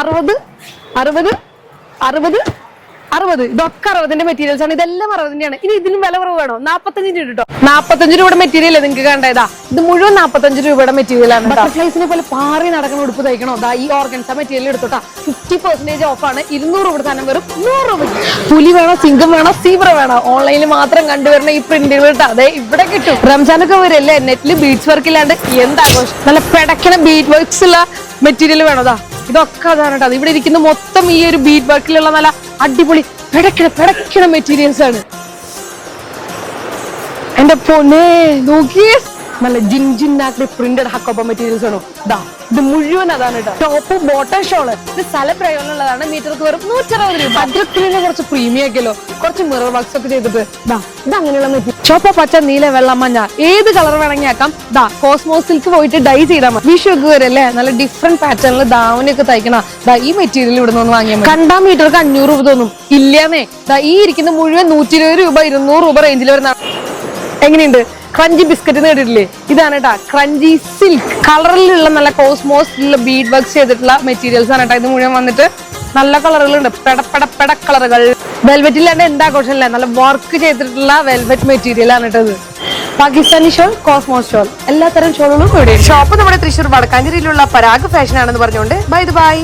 അറുപത് അറുപത് അറുപത് അറുപത്. ഇതൊക്കെ അറുപതിന്റെ മെറ്റീരിയൽസ് ആണ്. ഇതെല്ലാം അറുപതിന്റെയാണ്. ഇനി ഇതിനും വില കുറവ് വേണോ? നാപ്പത്തഞ്ച് രൂപ കേട്ടോ നാപ്പത്തഞ്ച് രൂപയുടെ മെറ്റീരിയൽ നിങ്ങൾക്ക് കണ്ടതാ? ഇത് മുഴുവൻ നാപ്പത്തഞ്ച് രൂപയുടെ മെറ്റീരിയൽ ആണ് ബട്ടർഫ്ലൈസിനെ പോലെ പാറി നടക്കുന്ന ഉടുപ്പ് തയ്ക്കണോ? ദാ ഈ ഓർഗൻസ മെറ്റീരിയൽ എടുത്തോട്ടാ. ഫിഫ്റ്റി പെർസെന്റേജ് ഓഫ് ആണ്. ഇരുന്നൂറ് രൂപയുടെ സാധനം വെറും നൂറ് രൂപ. പുലി വേണോ സിംഗം വേണോ സീബ്ര വേണോ? ഓൺലൈനിൽ മാത്രം കണ്ടുവരുന്ന ഈ പ്രിന്റുകൾ അതെ ഇവിടെ കിട്ടും. റംസാനൊക്കെ വരല്ലേ? നെറ്റിൽ ബീറ്റ്സ് വർക്ക് ഇല്ലാണ്ട്. എന്താഘോഷം നല്ല പെടക്കണ ബീറ്റ് വർക്ക്സ് ഉള്ള മെറ്റീരിയൽ വേണോതാ ഇതൊക്കെ അതാണ് കേട്ടോ ഇവിടെ ഇരിക്കുന്ന മൊത്തം ഈ ഒരു ബീറ്റ് വർക്കിലുള്ള നല്ല അടിപൊളി പിടക്കണ പിടക്കണ മെറ്റീരിയൽസ് ആണ്. എന്റെ പൊന്നെ നോക്കിയേ. നല്ല ജിൻ ആക്കി പ്രിന്റഡ് ഹക്കോപ്പ മെറ്റീരിയൽസ് ആണോ? ദാ ഇത് മുഴുവൻ അതാണ് ടോപ്പ് ബോട്ടം ഷോൾ ഇത് സ്ഥല പ്രയോജനമുള്ളതാണ്. മീറ്റർക്ക് വെറും നൂറ്ററുപത് രൂപ. ഭദ്രത്തിന് കുറച്ച് പ്രീമിയം ആക്കിയല്ലോ. കുറച്ച് മിറർ വർക്ക്സ് ഒക്കെ ചെയ്തിട്ട്. ദാ ഇത് അങ്ങനെയുള്ള മെറ്റീരിയൽ ചുവപ്പ പച്ച നീല വെള്ള മഞ്ഞ ഏത് കളർ വേണമെങ്കിൽ ആക്കാം ദാ കോസ്മോസ് സിൽക്ക് പോയിട്ട് ഡൈ ചെയ്താൽ മതി. വിഷു ഒക്കെ വരല്ലേ? നല്ല ഡിഫറെന്റ് പാറ്റേണിൽ ദാവനൊക്കെ തയ്ക്കണ. ദാ ഈ മെറ്റീരിയൽ ഇവിടെ നിന്ന് വാങ്ങിയാൽ മതി. കണ്ടാ മീറ്റർക്ക് അഞ്ഞൂറ് രൂപ തോന്നും. ഇല്ലാന്നേ ദാ ഈ ഇരിക്കുന്ന മുഴുവൻ നൂറ്റി ഇരുപത് രൂപ ഇരുന്നൂറ് രൂപ റേഞ്ചിൽ വരുന്ന എങ്ങനെയുണ്ട്? ക്രഞ്ചി ബിസ്ക്കറ്റ് നേടിയിട്ടില്ലേ ഇതാണ് കേട്ടാ ക്രഞ്ചി സിൽക്ക് കളറിലുള്ള നല്ല കോസ്മോസ് ബീഡ് വർക്ക് ചെയ്തിട്ടുള്ള മെറ്റീരിയൽസ് ആണ് കേട്ടോ ഇത് മുഴുവൻ വന്നിട്ട് നല്ല കളറുകളുണ്ട്. പെടപ്പെട പെട കളറുകൾ. വെൽവെറ്റ് ഇല്ലാണ്ട് എന്താ ആഘോഷമല്ലേ. നല്ല വർക്ക് ചെയ്തിട്ടുള്ള വെൽവെറ്റ് മെറ്റീരിയൽ ആണ് കേട്ടത്. പാകിസ്ഥാനി ഷോൾ കോസ്മോസ് ഷോൾ എല്ലാ തരം ഷോളുകളും ഇവിടെ ഷോപ്പ് നമ്മുടെ തൃശ്ശൂർ വടക്കാഞ്ചേരിയിലുള്ള പരാഗ് ഫാഷൻ ആണെന്ന് പറഞ്ഞുകൊണ്ട് ബൈ ബൈ